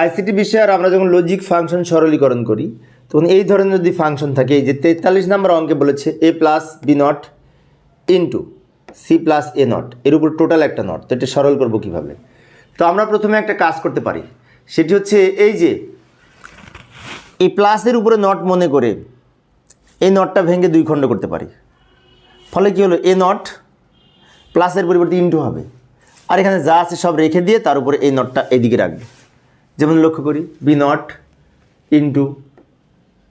ICT বিষয়ে আমরা যখন লজিক ফাংশন সরলীকরণ করি, তখন এই ধরনের যদি ফাংশন থাকে, এই যে তেতাল্লিশ নাম্বার অঙ্কে বলেছে A plus B nought into C plus A nought এর উপর টোটাল একটা নট তো এটা সরল করব কীভাবে? তো আমরা প্রথমে একটা কাজ করতে পারি, সেটি হচ্ছে এই যে এই প্লাসের উপরে নট মনে করে, এই নটটা ভেঙে দুই খণ্ড করতে পারি। ফলে কী হলো? এ নট প্লাসের পরিবর্তে ইন্টু হবে। আর এখানে যা আছে সব রেখে দিয়ে তার উপরে এই নটটা এদিকে রাখবে। যেমন লক্ষ্য করি B nought into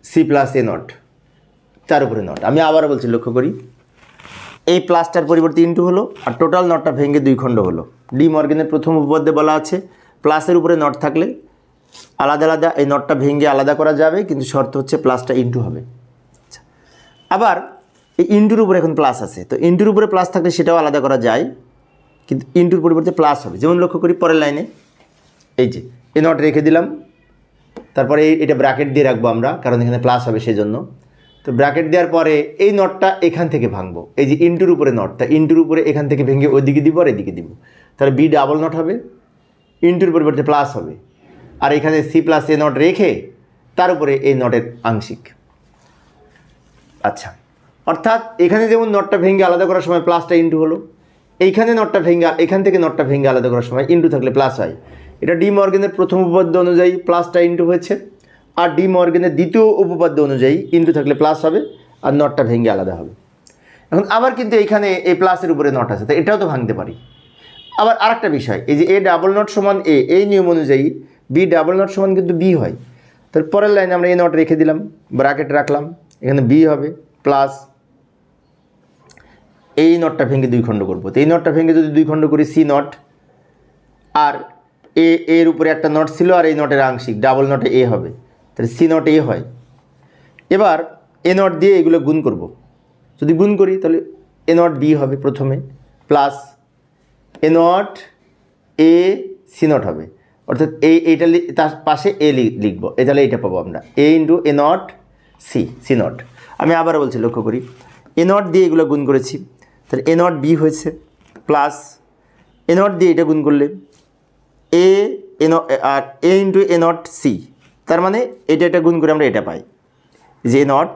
C plus A nought তার উপরে নট আমি আবার বলছি, লক্ষ্য করি, এই প্লাসটার পরিবর্তে ইন্টু হলো, আর টোটাল নটটা ভেঙে দুই খণ্ড হলো। ডি মর্গেনের প্রথম উপপাদ্যে বলা আছে প্লাসের উপরে নট থাকলে আলাদা আলাদা এই নটটা ভেঙে আলাদা করা যাবে, কিন্তু শর্ত হচ্ছে প্লাসটা ইন্টু হবে। আচ্ছা। আবার এই ইন্টুর উপরে এখন প্লাস আছে, তো ইন্টুর উপরে প্লাস থাকলে সেটাও আলাদা করা যায়, কিন্তু ইন্টুর পরিবর্তে প্লাস হবে। যেমন লক্ষ্য করি, পরের লাইনে এই যে এই নট রেখে দিলাম। তারপরে এটা ব্র্যাকেট দিয়ে রাখব আমরা, কারণ এখানে প্লাস হবে সেই জন্য তো ব্র্যাকেট দেওয়ার পরে এই নটটা এখান থেকে ভাঙবো। এই যে ইন্টুর উপরে নটটা ইন্টুর উপরে এখান থেকে ভেঙে ওইদিকে দিব আর এদিকে দিব। তাহলে বি ডাবল নট হবে ইন্টুর পরিবর্তে প্লাস হবে। আর এখানে সি প্লাস এ নট রেখে তার উপরে এই নটের আংশিক। আচ্ছা অর্থাৎ এখানে যেমন নটটা ভেঙে আলাদা করার সময় প্লাসটা ইন্টু হলো, এইখানে নটটা ভেঙে, এখান থেকে নটটা ভেঙে আলাদা করার সময় ইন্টু থাকলে প্লাস হয়। এটা ডি মর্গেনের প্রথম উপপাদ্য অনুযায়ী প্লাসটা ইন্টু হয়েছে, আর ডি মর্গেনের দ্বিতীয় উপপাদ্য অনুযায়ী ইন্টু থাকলে প্লাস হবে, আর নটটা ভেঙে আলাদা হবে। এখন আবার কিন্তু এইখানে এই প্লাসের উপরে নট আছে, তো এটাও তো ভাঙতে পারি। আবার আরেকটা বিষয়, এই যে এ ডাবল নট সমান এ এই নিয়ম অনুযায়ী বি ডাবল নট সমান কিন্তু বি হয়। তার পরের লাইনে আমরা এই নট রেখে দিলাম ব্র্যাকেট রাখলাম, এখানে বি হবে প্লাস এই নটটা ভেঙে দুই খণ্ড করব। তো এই নটটা ভেঙে যদি দুই খণ্ড করি সি নট আর এ, এর উপরে একটা নট ছিল আর এই নটের আংশিক, ডাবল নটে এ হবে। তাহলে সি নট এ হয়। এবার এ নট দিয়ে এগুলো গুণ করব। যদি গুণ করি, তাহলে এ নট বি হবে প্রথমে, plus A nought A, C nought হবে। অর্থাৎ এই, এইটা তার পাশে এ লিখব। এ তাহলে এইটা পাবো আমরা। A into A nought C C nought. আমি আবার বলছি, লক্ষ্য করি। এ নট দিয়ে এগুলো গুণ করেছি। তাহলে এ নট বি হয়েছে, প্লাস এ নট দিয়ে এটা গুণ করলে A A R A into A nought C তার মানে এটা এটা গুণ করে আমরা এটা পাই। যে nought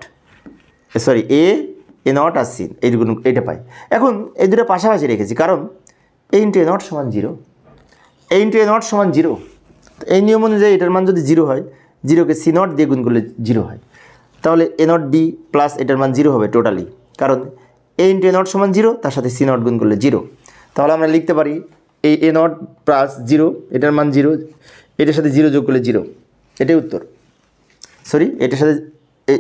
sorry A A nought R C এই গুণ এটা পাই। এখন এই দুটো পাশাপাশি রেখেছি, কারণ এ ইন্টু এ নট সমান zero A into A nought সমান জিরো এই নিয়ম অনুযায়ী এটার মান যদি জিরো হয় জিরোকে সি নট দিয়ে গুণ করলে জিরো হয়। তাহলে এ নট বি প্লাস এটার মান জিরো হবে টোটালি কারণ এ ইন্টু এ নট সমান জিরো তার সাথে সি নট গুণ করলে জিরো তাহলে আমরা লিখতে পারি এই এ নট প্লাস জিরো এটার মান জিরো এটার সাথে জিরো যোগ করলে জিরো এটাই উত্তর। সরি এটার সাথে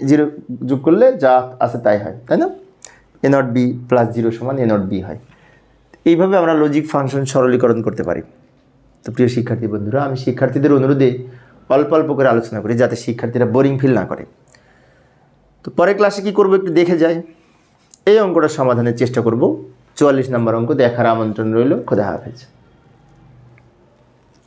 জিরো যোগ করলে যা আছে তাই হয়, তাই না? A nought B plus zero সমান এ নট বি হয়। এইভাবে আমরা লজিক ফাংশন সরলীকরণ করতে পারি। তো প্রিয় শিক্ষার্থী বন্ধুরা, আমি শিক্ষার্থীদের অনুরোধে অল্প অল্প করে আলোচনা করি, যাতে শিক্ষার্থীরা বোরিং ফিল না করে। তো পরের ক্লাসে কি করব একটু দেখে যাই। এই অঙ্কটা সমাধানের চেষ্টা করব। চুয়াল্লিশ নম্বর অঙ্ক, দেখার আমন্ত্রণ রইল, খোদা হাফেজ।